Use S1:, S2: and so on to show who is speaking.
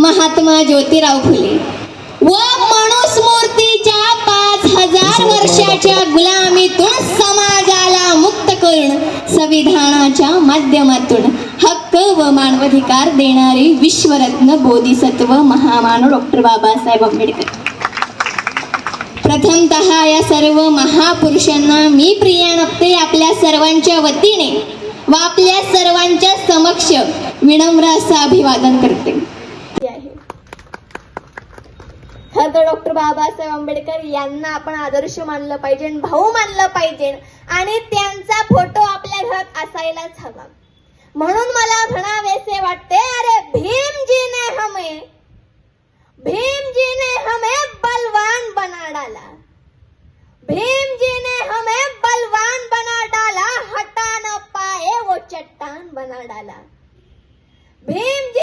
S1: महात्मा ज्योतिराव फुले. व मनुस्मूर्तीच्या पाच हजार वर्षाच्या गुलामीतून समाजाला मुक्त करून संविधानाच्या माध्यमातून हक्क व मानवाधिकार देणारे विश्वरत्न बोधिसत्व महामानव डॉक्टर बाबासाहेब आंबेडकर. प्रथमतः या सर्व महापुरुषांना मी प्रिया नप्ते आपल्या सर्वांच्या वतीने व आपल्या सर्वांच्या समक्ष विनम्र असं अभिवादन करते. तर डॉक्टर बाबासाहेब आंबेडकर यांना आपण आदर्श मानलं पाहिजे भाऊ मानलं पाहिजे आणि त्यांचा फोटो आपल्या घरात असायलाच हवा. म्हणून मला म्हणावेसे वाटते अरे भीमजीने हमे भीमजीने हमे बलवान बना डाला भीमजीने हमे बलवान बना डाला हटा न पाए वो चट्टान बना डाला भीमजी